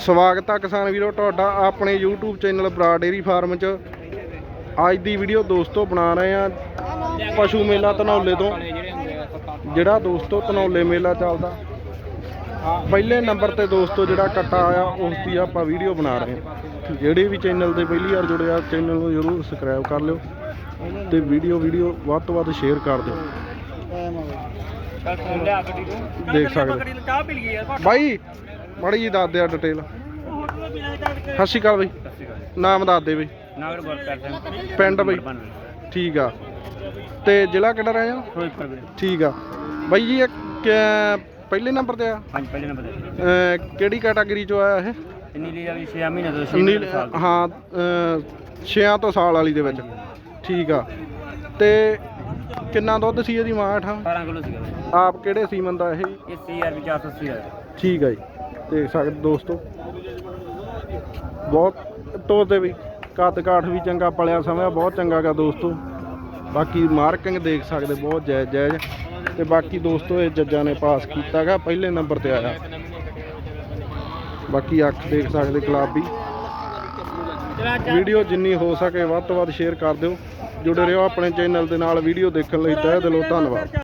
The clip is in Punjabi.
ਸਵਾਗਤ ਆ ਕਿਸਾਨ ਵੀਰੋ ਤੁਹਾਡਾ ਆਪਣੇ YouTube ਚੈਨਲ ਬਰਾ ਡੇਰੀ ਫਾਰਮ 'ਚ। ਅੱਜ ਦੀ ਵੀਡੀਓ ਦੋਸਤੋ ਬਣਾ ਰਹੇ ਆ ਪਸ਼ੂ ਮੇਲਾ ਧਨੌਲੇ ਤੋਂ। ਜਿਹੜਾ ਦੋਸਤੋ ਧਨੌਲੇ ਮੇਲਾ ਚੱਲਦਾ ਪਹਿਲੇ ਨੰਬਰ ਤੇ ਦੋਸਤੋ ਜਿਹੜਾ ਕੱਟਾ ਆਇਆ ਉਸ ਦੀ ਆਪਾਂ ਵੀਡੀਓ ਬਣਾ ਰਹੇ ਹਾਂ ਜਿਹੜੇ ਵੀ ਚੈਨਲ ਤੇ ਪਹਿਲੀ ਵਾਰ ਜੁੜੇ ਆ ਚੈਨਲ ਨੂੰ ਜਰੂਰ ਸਬਸਕ੍ਰਾਈਬ ਕਰ ਲਿਓ ਤੇ ਵੀਡੀਓ ਵੀਡੀਓ ਵੱਧ ਤੋਂ ਵੱਧ ਸ਼ੇਅਰ ਕਰ ਦਿਓ। ਦੇਖ ਸਕਦੇ ਯਾਰ ਬਾਈ ਮਾੜੀ ਜੀ ਦੱਸ ਦਿਆ ਡਿਟੇਲ ਸਤਿ ਸ਼੍ਰੀ ਅਕਾਲ ਬਾਈ। ਨਾਮ ਦੱਸ ਦੇ ਬਈ। ਨਾਗਰ ਕਰਦੇ ਪਿੰਡ ਬਈ। ਠੀਕ ਆ। ਤੇ ਜ਼ਿਲ੍ਹਾ ਕਿਹੜਾ ਰਹਿ ਫਿਰੋਜ਼ਪੁਰ ਵੀਰੇ ਠੀਕ ਆ। ਬਾਈ ਜੀ ਇਹ ਕਿ- ਪਹਿਲੇ ਨੰਬਰ ਤੇ ਆ? ਹਾਂਜੀ ਪਹਿਲੇ ਨੰਬਰ ਤੇ ਅਹ ਕਿਹੜੀ ਕੈਟਾਗਰੀ ਚੋਂ ਆਇਆ ਇਹ? ਇੰਨੀ ਲਈ ਵਾਲੀ 6 ਮਹੀਨੇ ਤੋਂ 6 ਨੀਲ- ਹਾਂ 6 ਤੋਂ ਸਾਲ ਵਾਲੀ ਦੇ ਵਿੱਚ। ਠੀਕ ਆ। ਤੇ ਕਿੰਨਾ ਦੁੱਧ ਸੀ ਇਹਦੀ ਮਾਂ ਹੇਠਾਂ? 18 ਕਿਲੋ ਸੀਗਾ ਵੀਰੇ। ਆਪ ਕਿਹੜੇ ਸੀਮਨ ਦਾ ਇਹ? ਇਹ ਸੀਆਰ ਵੀ 480 ਹੈ ਠੀਕ ਆ ਜੀ। ਦੇਖ ਸਕਦੇ ਦੋਸਤੋ। ਬਹੁਤ ਤੋਰ ਦੇ ਵੀ ਕੱਦ ਕਾਠ ਵੀ ਚੰਗਾ ਪਲਿਆ ਸਮਿਆ ਬਹੁਤ ਚੰਗਾ ਗਾ ਦੋਸਤੋ। ਬਾਕੀ ਮਾਰਕਿੰਗ ਦੇਖ ਸਕਦੇ, ਬਹੁਤ ਜਾਇਜ਼ ਜਾਇਜ਼। ਤੇ ਬਾਕੀ ਦੋਸਤੋ, ਇਹ ਜੱਜਾਂ ਨੇ ਪਾਸ ਕੀਤਾਗਾ ਪਹਿਲੇ ਨੰਬਰ ਤੇ ਆਇਆ। ਬਾਕੀ ਅੱਖ ਦੇਖ ਸਕਦੇ, ਗੁਲਾਬੀ। ਵੀਡੀਓ ਜਿੰਨੀ ਹੋ ਸਕੇ ਵੱਧ ਤੋਂ ਵੱਧ ਸ਼ੇਅਰ ਕਰ ਦਿਓ। ਜੁੜੇ ਰਹੋ ਆਪਣੇ ਚੈਨਲ ਦੇ ਨਾਲ, ਵੀਡੀਓ ਦੇਖਣ ਲਈ ਤਹਿ ਦਿਲੋਂ ਧੰਨਵਾਦ।